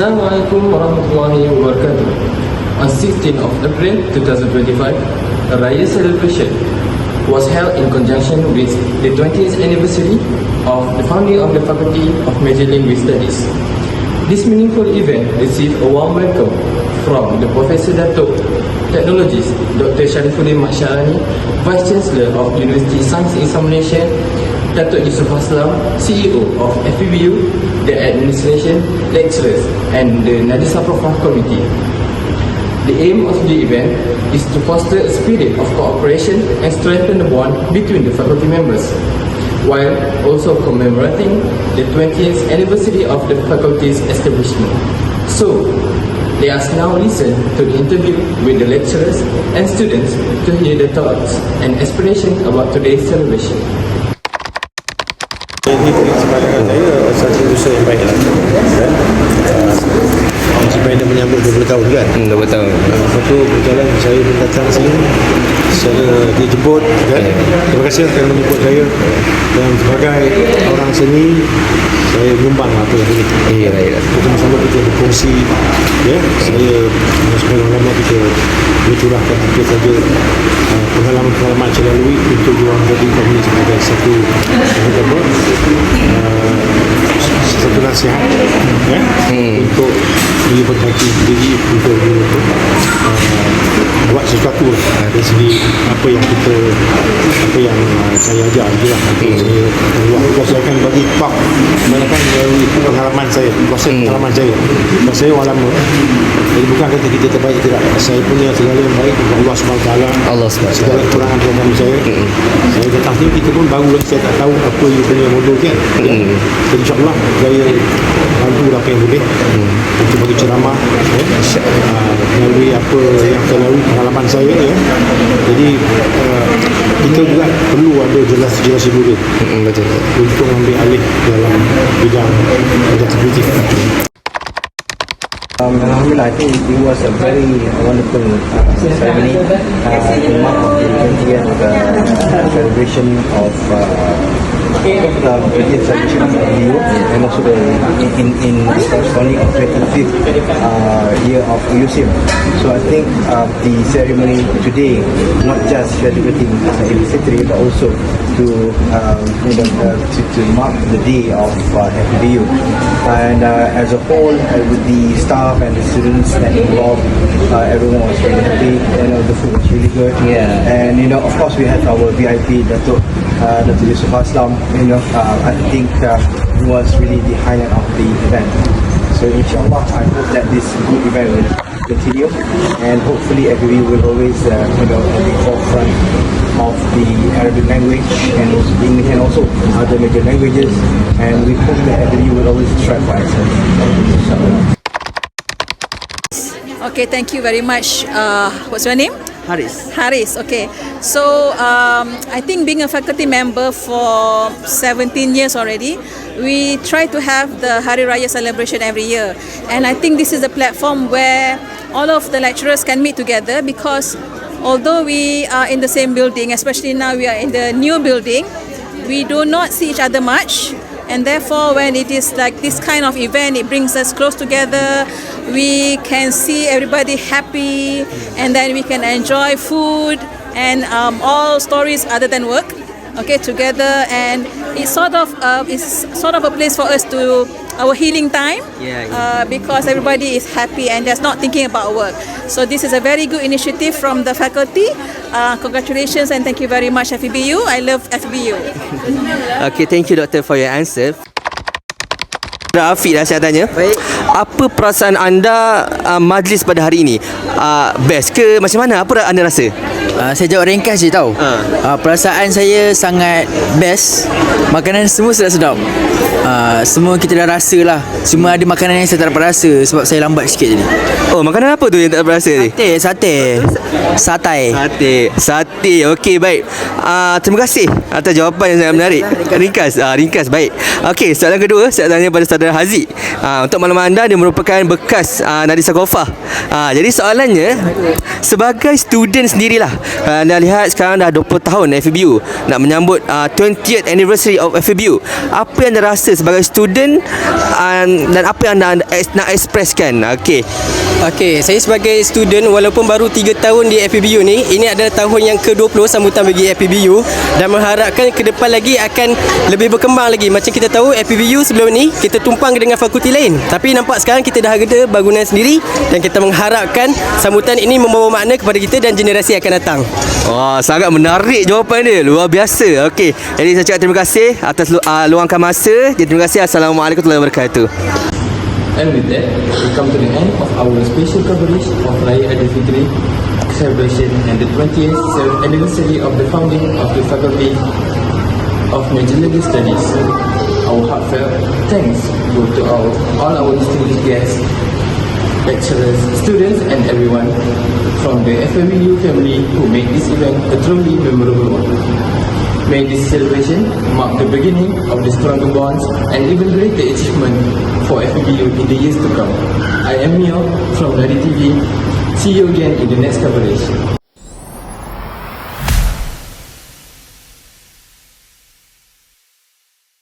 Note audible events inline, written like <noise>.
Assalamualaikum warahmatullahi wabarakatuh. On 16th of April 2025, a Raya celebration was held in conjunction with the 20th anniversary of the founding of the Faculty of Major Language Studies. This meaningful event received a warm welcome from the Professor Datuk Technologist Dr. Sharifuddin Masyarani, Vice Chancellor of University Science Examination, Datuk Yusuf Aslam, CEO of FEBU, the administration, lecturers and the Nadisa Profah Committee. The aim of the event is to foster a spirit of cooperation and strengthen the bond between the faculty members, while also commemorating the 20th anniversary of the faculty's establishment. So, let us now listen to the interview with the lecturers and students to hear their thoughts and aspirations about today's celebration. Usaha yang baik lah. Kan? Uh, supaya dia menyambut 20 tahun kan? Hmm, dah betul. uh, lepas tu berjalan saya pun datang sini. Secara dijemput kan? Terima kasih kerana menjemput saya. Dan sebagai orang seni saya menyumbang apa yang boleh. Iya, iya. bersama-sama kita berkongsi ya? Saya uh, supaya lama kita bercurahkan apa saja uh, pengalaman-pengalaman saya lalui untuk orang jadi kami sebagai satu satu apa uh, satu nasihat ya untuk diri perbaiki diri untuk untuk uh, buat sesuatu lah dari segi apa yang kita saya ajar je lah. Nanti saya buat saya akan bagi talk kebanyakan melalui pengalaman saya proses pengalaman saya. Sebab saya orang lama jadi bukan kata kita terbaik tidak saya punya segala yang baik untuk Allah SWT Allah SWT. segala kekurangan program saya. Saya datang sini kita pun baru lagi saya tak tahu apa yang punya modul kan. Hmm. jadi insyaAllah saya bantu apa yang boleh. Untuk bagi ceramah ya. uh, melalui apa yang saya lalui pengalaman saya ya. jadi uh, kita juga perlu ada jelas-jelas muda Hmm, betul. betul. untuk ambil alih dalam bidang adaptability Um, Alhamdulillah, I think it was a very wonderful uh, ceremony uh, in mark of the 20th uh, celebration of uh, uh, 20th celebration of EU and also the in in, in corresponding of 25th uh, year of USIM. So I think uh, the ceremony today not just celebrating uh, Idul but also to um, you know uh, to, to mark the day of uh, FBU and uh, as a whole uh, with the staff and the students that involved everyone was really happy. You know the food was really good. Yeah. and you know of course we had our VIP Dato uh, Dato Yusuf Aslam you know I think was really the highlight of the event. So inshallah I hope that this good event will continue and hopefully FBU will always uh, you know at the forefront of the Arabic language and also English and also other major languages and we hope that FBU will always strive for excellence Okay, thank you very much. Uh, what's your name? Haris Haris. Okay. So um, I think being a faculty member for 17 years already, we try to have the Hari Raya celebration every year, and I think this is a platform where all of the lecturers can meet together because although we are in the same building, especially now we are in the new building, we do not see each other much. And therefore when it is like this kind of event it brings us close together we can see everybody happy and then we can enjoy food and um, all stories other than work okay together. And it's sort of uh, it's sort of a place for us to our healing time Yeah, yeah. Uh, because everybody is happy and just not thinking about work so this is a very good initiative from the faculty uh, congratulations and thank you very much FEBU I love FEBU <laughs> Okay, thank you doktor for your answer. Dr. Afiq dah saya tanya. Baik. Apa perasaan anda uh, majlis pada hari ini? Uh, best ke macam mana? Apa anda rasa? Uh, saya jawab ringkas je tau. Ha. Uh, perasaan saya sangat best. Makanan semua sedap-sedap. Uh, semua kita dah rasa lah. Cuma ada makanan yang saya tak dapat rasa sebab saya lambat sikit jadi. Oh, makanan apa tu yang tak berasa ni? Sate, sate. Satai. Sate. Sate. Okey, baik. Uh, terima kasih atas jawapan yang sangat menarik. Ringkas. Uh, ringkas, baik. Okey, soalan kedua saya tanya pada saudara Haziq. Uh, untuk makluman anda, dia merupakan bekas uh, Nadisa Kofah. Uh, jadi soalannya, sebagai student sendirilah, uh, Anda lihat sekarang dah 20 tahun FEBU Nak menyambut uh, 20th anniversary of FEBU Apa yang anda rasa sebagai student uh, Dan apa yang anda, nak expresskan? Okey Okey, saya sebagai student walaupun baru 3 tahun di FPBU ni, ini adalah tahun yang ke-20 sambutan bagi FPBU dan mengharapkan ke depan lagi akan lebih berkembang lagi. Macam kita tahu FPBU sebelum ni kita tumpang dengan fakulti lain. Tapi nampak sekarang kita dah ada bangunan sendiri dan kita mengharapkan sambutan ini membawa makna kepada kita dan generasi akan datang. Wah, sangat menarik jawapan dia. Luar biasa. Okey. Jadi saya cakap terima kasih atas lu, uh, luangkan masa. Jadi terima kasih. Assalamualaikum warahmatullahi wabarakatuh. And with that, we come to the end of our special coverage of Raya Aidilfitri celebration and the 20th anniversary of the founding of the Faculty of Major Legal Studies. Our heartfelt thanks go to our, all our distinguished guests, lecturers, students and everyone from the FMU family who made this event a truly memorable one. May this celebration mark the beginning of the stronger bonds and even greater achievement for FBU in the years to come. I am Mio from Nadi TV. See you again in the next coverage.